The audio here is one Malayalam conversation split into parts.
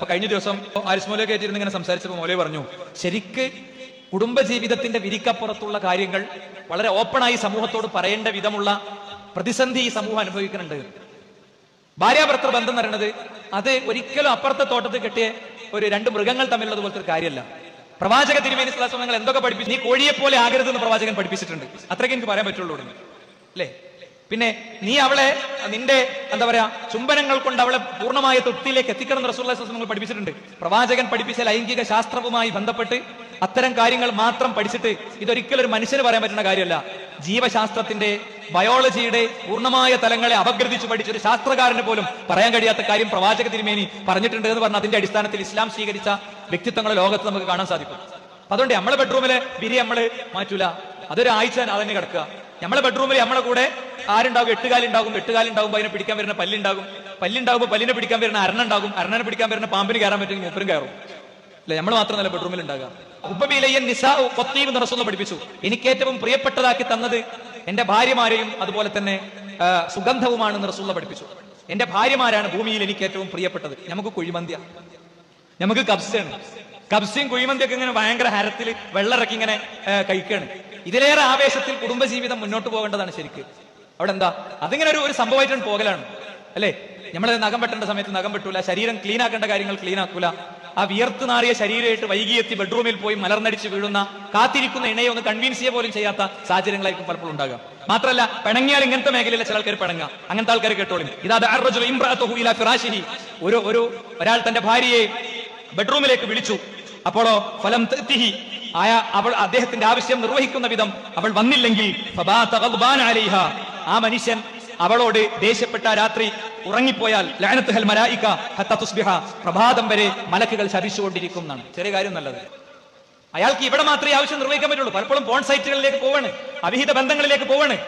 അപ്പൊ കഴിഞ്ഞ ദിവസം ആരിസ്മോലെ കയറ്റിരുന്ന് ഇങ്ങനെ സംസാരിച്ചപ്പോൾ മോലെ പറഞ്ഞു ശരിക്ക് കുടുംബജീവിതത്തിന്റെ വിരിക്കപ്പുറത്തുള്ള കാര്യങ്ങൾ വളരെ ഓപ്പണായി സമൂഹത്തോട് പറയേണ്ട വിധമുള്ള പ്രതിസന്ധി ഈ സമൂഹം അനുഭവിക്കുന്നുണ്ട്. ഭാര്യാഭർത്തൃ ബന്ധം എന്ന് പറയുന്നത് അത് ഒരിക്കലും അപ്പുറത്തെ തോട്ടത്തിൽ കെട്ടിയ ഒരു രണ്ട് മൃഗങ്ങൾ തമ്മിലുള്ളത് പോലത്തെ ഒരു കാര്യമല്ല. പ്രവാചക തിരുമേനി സ്ഥലങ്ങൾ എന്തൊക്കെ പഠിപ്പിച്ചു? നീ കോഴിയെ പോലെ ആകരുതെന്ന് പ്രവാചകൻ പഠിപ്പിച്ചിട്ടുണ്ട്. അത്രയ്ക്ക് എനിക്ക് പറയാൻ പറ്റുള്ളൂ. അല്ലേ? പിന്നെ നീ അവളെ നിന്റെ എന്താ പറയാ ചുംബനങ്ങൾ കൊണ്ട് അവളെ പൂർണമായ തൃപ്തിയിലേക്ക് എത്തിക്കണം റസൂൽ നിങ്ങൾ പഠിപ്പിച്ചിട്ടുണ്ട്. പ്രവാചകൻ പഠിപ്പിച്ച ലൈംഗിക ശാസ്ത്രവുമായി ബന്ധപ്പെട്ട് അത്തരം കാര്യങ്ങൾ മാത്രം പഠിച്ചിട്ട് ഇതൊരിക്കലും ഒരു മനുഷ്യന് പറയാൻ പറ്റുന്ന കാര്യമല്ല. ജീവശാസ്ത്രത്തിന്റെ ബയോളജിയുടെ പൂർണമായ തലങ്ങളെ അപഗ്രഥിച്ചു പഠിച്ച ഒരു ശാസ്ത്രകാരന് പോലും പറയാൻ കഴിയാത്ത കാര്യം പ്രവാചക തിരുമേനി പറഞ്ഞിട്ടുണ്ട് എന്ന് പറഞ്ഞ അതിന്റെ അടിസ്ഥാനത്തിൽ ഇസ്ലാം സ്വീകരിച്ച വ്യക്തിത്വങ്ങളെ ലോകത്ത് നമുക്ക് കാണാൻ സാധിക്കും. അതുകൊണ്ട് നമ്മളെ ബെഡ്റൂമിലെ ബിരി നമ്മൾ മാറ്റൂല. അതൊരാഴ്ച അതന്നെ കിടക്കുക. നമ്മളെ ബെഡ്റൂമിൽ നമ്മളെ കൂടെ ആരുണ്ടാകും? എട്ടുകാലുണ്ടാകും. എട്ടുകാലുണ്ടാകുമ്പോൾ അതിനെ പിടിക്കാൻ വരുന്ന പല്ലുണ്ടാകും. പല്ലുണ്ടാകുമ്പോൾ പല്ലിനെ പിടിക്കാൻ വരുന്ന അരണുണ്ടാകും. അരണനെ പിടിക്കാൻ വരുന്ന പാമ്പിന് കയറാൻ പറ്റുമെങ്കിൽ മൂപ്പരും കയറും. അല്ലെ? നമ്മൾ മാത്രമല്ല ബെഡ്റൂമിൽ ഉണ്ടാകുക ഉപ്പബിലയ്യൻ നിസാ കൊത്തീവ് നിറസുന്ന പഠിപ്പിച്ചു. എനിക്ക് ഏറ്റവും പ്രിയപ്പെട്ടതാക്കി തന്നത് എന്റെ ഭാര്യമാരെയും അതുപോലെ തന്നെ സുഗന്ധവുമാണ് നിറസുള്ള പഠിപ്പിച്ചു. എന്റെ ഭാര്യമാരാണ് ഭൂമിയിൽ എനിക്ക് ഏറ്റവും പ്രിയപ്പെട്ടത്. നമുക്ക് കുഴിമന്തിയ. നമുക്ക് കബ്സയാണ്. കബ്സയും കുഴിമന്തിയൊക്കെ ഇങ്ങനെ ഭയങ്കര ഹരത്തിൽ വെള്ളറക്കി ഇങ്ങനെ കഴിക്കുകയാണ് ഇതിലേറെ ആവേശത്തിൽ കുടുംബജീവിതം മുന്നോട്ട് പോകേണ്ടതാണ് ശരിക്ക്. അവിടെ എന്താ അതിങ്ങനെ ഒരു ഒരു സംഭവമായിട്ടാണ് പോകലാണ്. അല്ലേ? നമ്മൾ നഖം വെട്ടേണ്ട സമയത്ത് നഖം വെട്ടൂല ശരീരം ക്ലീൻ ആക്കേണ്ട കാര്യങ്ങൾ ക്ലീൻ ആക്കൂല. ആ വിയർത്ത് നാറിയ ശരീരമായിട്ട് വൈകിയെത്തി ബെഡ്റൂമിൽ പോയി മലർന്നടിച്ച് വീഴുന്ന കാത്തിരിക്കുന്ന ഇണയെ ഒന്ന് കൺവിൻസ് ചെയ്യുക പോലും ചെയ്യാത്ത സാഹചര്യങ്ങളായിരിക്കും പലപ്പോഴും ഉണ്ടാകുക. മാത്രമല്ല പിണങ്ങിയാൽ ഇങ്ങനത്തെ മേഖലയിലെ ചില ആൾക്കാർ പിണങ്ങുക. അങ്ങനത്തെ ആൾക്കാർ കേട്ടോളും. ഇതാ. ഒരു ഒരു ഒരാൾ തന്റെ ഭാര്യയെ ബെഡ്റൂമിലേക്ക് വിളിച്ചു. അപ്പോഴോ ഫലം തെത്തിഹി ആയ അവൾ അദ്ദേഹത്തിന്റെ ആവശ്യം നിർവഹിക്കുന്ന വിധം അവൾ വന്നില്ലെങ്കിൽ. ആ മനുഷ്യൻ അവളോട് ദേഷ്യപ്പെട്ട രാത്രി ഉറങ്ങിപ്പോയാൽ ലഅനത്തുഹൽ മലായിക ഹത്ത തുസ്ബിഹ. പ്രഭാതം വരെ മലക്കുകൾ ശപിച്ചുകൊണ്ടിരിക്കും എന്നാണ് ചെറിയ കാര്യം നല്ലത്. അയാൾക്ക് ഇവിടെ മാത്രമേ ആവശ്യം നിർവഹിക്കാൻ പറ്റുള്ളൂ. പലപ്പോഴും പോൺ സൈറ്റുകളിലേക്ക് പോവാണ്. അവിഹിത ബന്ധങ്ങളിലേക്ക് പോവാണ്.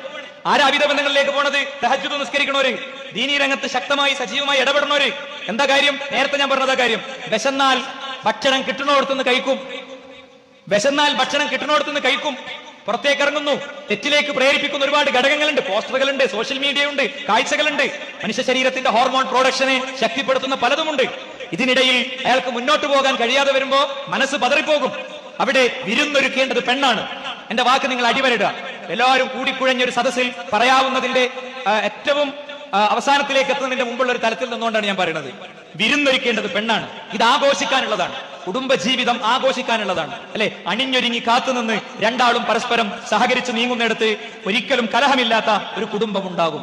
ആരാ അവിഹിത ബന്ധങ്ങളിലേക്ക് പോണത്? തഹജുദ് നിസ്കരിക്കണവര് ദീനീ രംഗത്ത് ശക്തമായി സജീവമായി ഇടപെടണോര് എന്താ കാര്യം? നേരത്തെ ഞാൻ പറഞ്ഞതാ കാര്യം. വിശന്നാൽ ഭക്ഷണം കിട്ടണോടത്തുനിന്ന് കഴിക്കും. വിശന്നാൽ ഭക്ഷണം കിട്ടണോടത്തുനിന്ന് കഴിക്കും. പുറത്തേക്ക് ഇറങ്ങുന്നു. തെറ്റിലേക്ക് പ്രേരിപ്പിക്കുന്ന ഒരുപാട് ഘടകങ്ങളുണ്ട്. പോസ്റ്ററുകളുണ്ട് സോഷ്യൽ മീഡിയ ഉണ്ട് കാഴ്ചകളുണ്ട്. മനുഷ്യ ശരീരത്തിന്റെ ഹോർമോൺ പ്രൊഡക്ഷനെ ശക്തിപ്പെടുത്തുന്ന പലതുമുണ്ട്. ഇതിനിടയിൽ അയാൾക്ക് മുന്നോട്ട് പോകാൻ കഴിയാതെ വരുമ്പോ മനസ്സ് പതറിപ്പോകും. അവിടെ വിരുന്നൊരുക്കേണ്ടത് പെണ്ണാണ്. എന്റെ വാക്ക് നിങ്ങൾ അടിവരിടുക. എല്ലാവരും കൂടിക്കുഴഞ്ഞൊരു സദസ്സിൽ പറയാവുന്നതിന്റെ ഏറ്റവും അവസാനത്തിലേക്ക് എത്തുന്നതിന്റെ മുമ്പുള്ള ഒരു തലത്തിൽ നിന്നുകൊണ്ടാണ് ഞാൻ പറയുന്നത്. വിരുന്നൊരുക്കേണ്ടത് പെണ്ണാണ്. ഇത് ആഘോഷിക്കാനുള്ളതാണ്. കുടുംബജീവിതം ആഘോഷിക്കാനുള്ളതാണ്. അല്ലെ? അണിഞ്ഞൊരുങ്ങി കാത്തുനിന്ന് രണ്ടാളും പരസ്പരം സഹകരിച്ച് നീങ്ങുന്നിടത്ത് ഒരിക്കലും കലഹമില്ലാത്ത ഒരു കുടുംബം ഉണ്ടാകും